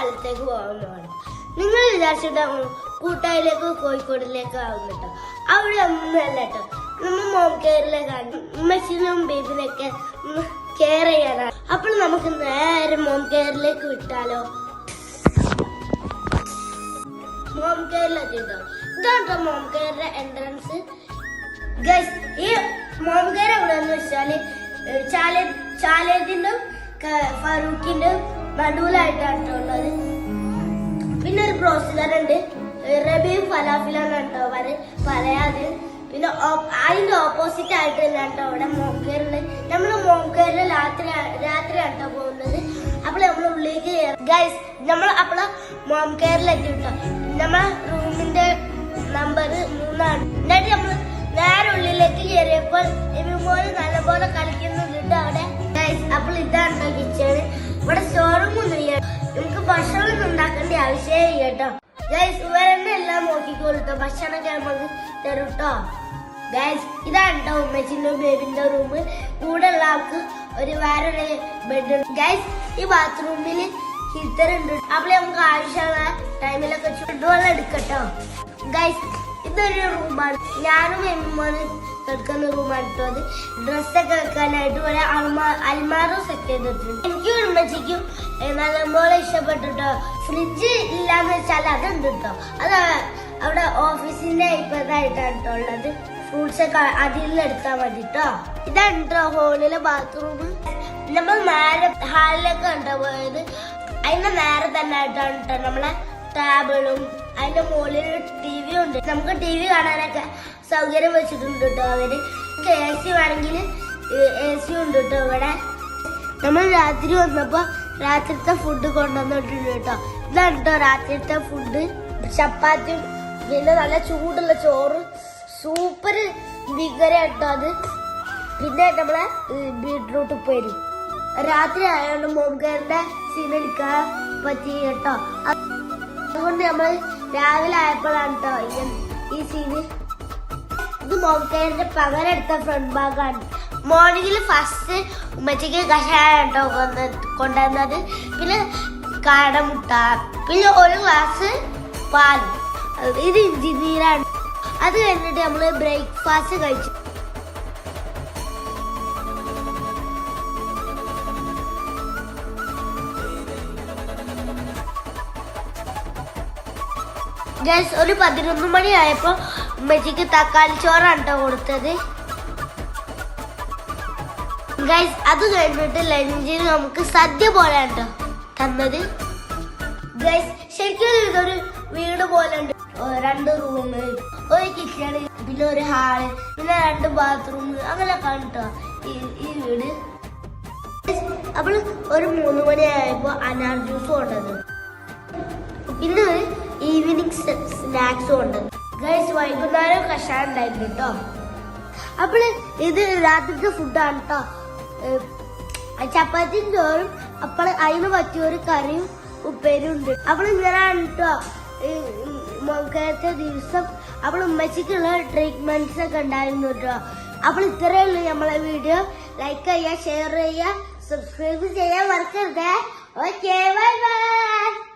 സ്ഥലത്തേക്ക് പോകുന്നതാണ് നിങ്ങൾ വിചാരിച്ചിട്ടുണ്ടാവും കൂട്ടായിലേക്ക് കോഴിക്കോടിലേക്ക് ആവും കേട്ടോ. അവിടെ ഒന്നല്ല കേട്ടോ. നമ്മൾ മോം കെയറിലേക്കാണ് ഉമ്മച്ചിനും ബേബിനൊക്കെ കെയർ ചെയ്യാനാണ് അപ്പോൾ നമുക്ക് നേരെ മോം കെയറിലേക്ക് വിട്ടാലോ? മോം കെയറിലെത്തിട്ടോ ഇതാണ് മോം കെയറിന്റെ എൻട്രൻസ് ഗൈസ് ഈ മോം കെയർ എവിടെയെന്ന് വെച്ചാൽ ചാലേ ചാലേജിന്റെ ഫറൂഖിന്റെ നടുവിലായിട്ടാണ് ട്ടോ ഉള്ളത്. ഫലാഫിലാണ് കേട്ടോ. അവർ പറയാത്. പിന്നെ അതിന്റെ ഓപ്പോസിറ്റ് ആയിട്ട് തന്നെ കേട്ടോ അവിടെ മോംകേറിൽ നമ്മൾ മോംകേറിൽ രാത്രി രാത്രി കേട്ടോ പോകുന്നത്. അപ്പോൾ നമ്മൾ ഉള്ളിലേക്ക് ഗൈസ് നമ്മൾ അപ്പോൾ എത്തി കേട്ടോ. നമ്മളെ റൂമിന്റെ നമ്പർ മൂന്നാണ്. എന്നിട്ട് നമ്മൾ നേരെ ഉള്ളിലേക്ക് കയറിയപ്പോൾ ഇതുപോലെ നല്ലപോലെ കളിക്കുന്നുണ്ട് അവിടെ. ഗൈസ് അപ്പോൾ ഇതാണ് കിച്ചണ് ഇവിടെ സ്റ്റോറും ഒന്നുമില്ല. നമുക്ക് ഭക്ഷണം ഒന്നും ഉണ്ടാക്കേണ്ട ആവശ്യമേ ഇല്ല കേട്ടോ. ഗൈസ് ഇവരെന്നെ എല്ലാം നോക്കിക്കോളൂട്ടോ ഭക്ഷണമൊക്കെ നമുക്ക് തരും കേട്ടോ ഗൈസ് ഇതാണ് കേട്ടോ ഉമ്മച്ചിന്റെ ബേബിന്റെ റൂം കൂടെ ഉള്ള ആൾക്ക് ഒരു വേറൊരു ബെഡ് ഗൈസ് ഈ ബാത്റൂമിൽ ഹീറ്റർ ഉണ്ട്. അപ്പോൾ നമുക്ക് ആവശ്യമുള്ള ടൈമിലൊക്കെ ചുടുവെള്ളം എടുക്കട്ടോ. ഗൈസ് ഇതൊരു റൂമാണ് ഞാനും എമ്മോന് കിടക്കുന്ന റൂമാണ് കേട്ടോ അത്. ഡ്രസ്സൊക്കെ വെക്കാനായിട്ട് ഒരു അൽമാ അൽമാറും സെറ്റ് ചെയ്തിട്ടുണ്ട്. എനിക്കും ഉമ്മച്ചിക്കും നല്ലപോലെ ഇഷ്ടപ്പെട്ടിട്ടോ. ഫ്രിഡ്ജ് ഇല്ലാന്ന് വെച്ചാൽ അതുണ്ട് കേട്ടോ അത് അവിടെ ഓഫീസിന്റെ ഇപ്പതായിട്ടാണ് ഉള്ളത്. ഫ്രൂട്ട്സ് ഒക്കെ അതിൽ നിന്ന് എടുത്താൽ മതി കേട്ടോ ഇതാണ് കേട്ടോ ഹോളിലെ ബാത്റൂം നമ്മൾ നേരെ ഹാളിലൊക്കെ ഉണ്ടോ പോയത് അതിന്റെ നേരെ തന്നെ ആയിട്ടാണ് കേട്ടോ നമ്മളെ ടേബിളും അതിന്റെ മുകളിൽ ടി വി ഉണ്ട്. നമുക്ക് ടി വി കാണാനൊക്കെ സൗകര്യം വെച്ചിട്ടുണ്ട് കേട്ടോ അവർ. എ സി വേണമെങ്കിൽ എ സി ഉണ്ട് കേട്ടോ ഇവിടെ. നമ്മൾ രാത്രി വന്നപ്പോ രാത്രിത്തെ ഫുഡ് കൊണ്ടുവന്നിട്ടുണ്ട് കേട്ടോ. ഇതാണ് കേട്ടോ രാത്രിത്തെ ഫുഡ് ചപ്പാത്തിയും പിന്നെ നല്ല ചൂടുള്ള ചോറ്. സൂപ്പർ ഭീകര കേട്ടോ അത്. പിന്നെ നമ്മളെ ബീട്രൂട്ട് ഉപ്പേരി. രാത്രി ആയതുകൊണ്ട് മോംകേറിന്റെ സീൻ എടുക്കാൻ പറ്റി കേട്ടോ. അതുകൊണ്ട് നമ്മൾ രാവിലെ ആയപ്പോഴാണ് കേട്ടോ ഈ- സീന് ഇത് മോക്കേറിന്റെ പകരെടുത്ത ഫ്രണ്ട് ഭാഗമാണ്. മോർണിംഗിൽ ഫസ്റ്റ് ഉമ്മച്ചയ്ക്ക് കഷായം കേട്ടോ കൊന്ന് കൊണ്ടുവന്നത്. പിന്നെ കടമുട്ട പിന്നെ ഒരു ഗ്ലാസ് പാൽ. ഇത് ഇഞ്ചി നീരാണ് അത് കഴിഞ്ഞിട്ട് നമ്മൾ ബ്രേക്ക്ഫാസ്റ്റ് കഴിച്ചു. ഗൈസ് ഒരു പതിനൊന്ന് മണി ആയപ്പോ ഉമ്മച്ചിക്ക് തക്കാളി ചോറാണ് കൊടുത്തത്. ഗൈസ് അത് കഴിഞ്ഞിട്ട് ലഞ്ചിന് നമുക്ക് സദ്യ പോലെ കേട്ടോ തന്നത്. ഗൈസ് ശരിക്കും ഇതൊരു വീട് പോലെ ഉണ്ട് രണ്ട് റൂം ഒരു കിച്ചൺ പിന്നെ ഒരു ഹാൾ പിന്നെ രണ്ട് ബാത്റൂം അങ്ങനെ കേട്ടോ ഈ ഈ വീട്. അപ്പോൾ ഒരു മൂന്ന് മണി ആയപ്പോ അനാർ ജ്യൂസ് കൊണ്ടത് പിന്നെ ഈവനിങ് സ്നാക്സും ഉണ്ട്. ഗൈസ് വൈകുന്നേരം കഷായം ഉണ്ടായിരുന്നു കേട്ടോ അപ്പോൾ ഇത് രാത്രിത്തെ ഫുഡാണ് കേട്ടോ ചപ്പാത്തിയും ചോറും അപ്പോൾ അതിന് പറ്റിയ ഒരു കറിയും ഉപ്പേരും ഉണ്ട്. അപ്പോൾ ഇങ്ങനെയാണ് കേട്ടോ മുഖത്തെ ദിവസം അപ്പോൾ ഉമ്മച്ചിക്കുള്ള ട്രീറ്റ്മെന്റ്സ് ഒക്കെ ഉണ്ടായിരുന്നു കേട്ടോ അപ്പോൾ ഇത്രയേ ഉള്ളൂ നമ്മളെ വീഡിയോ ലൈക്ക് ചെയ്യുക ഷെയർ ചെയ്യുക സബ്സ്ക്രൈബ് ചെയ്യാൻ മറക്കരുത്. Okay bye bye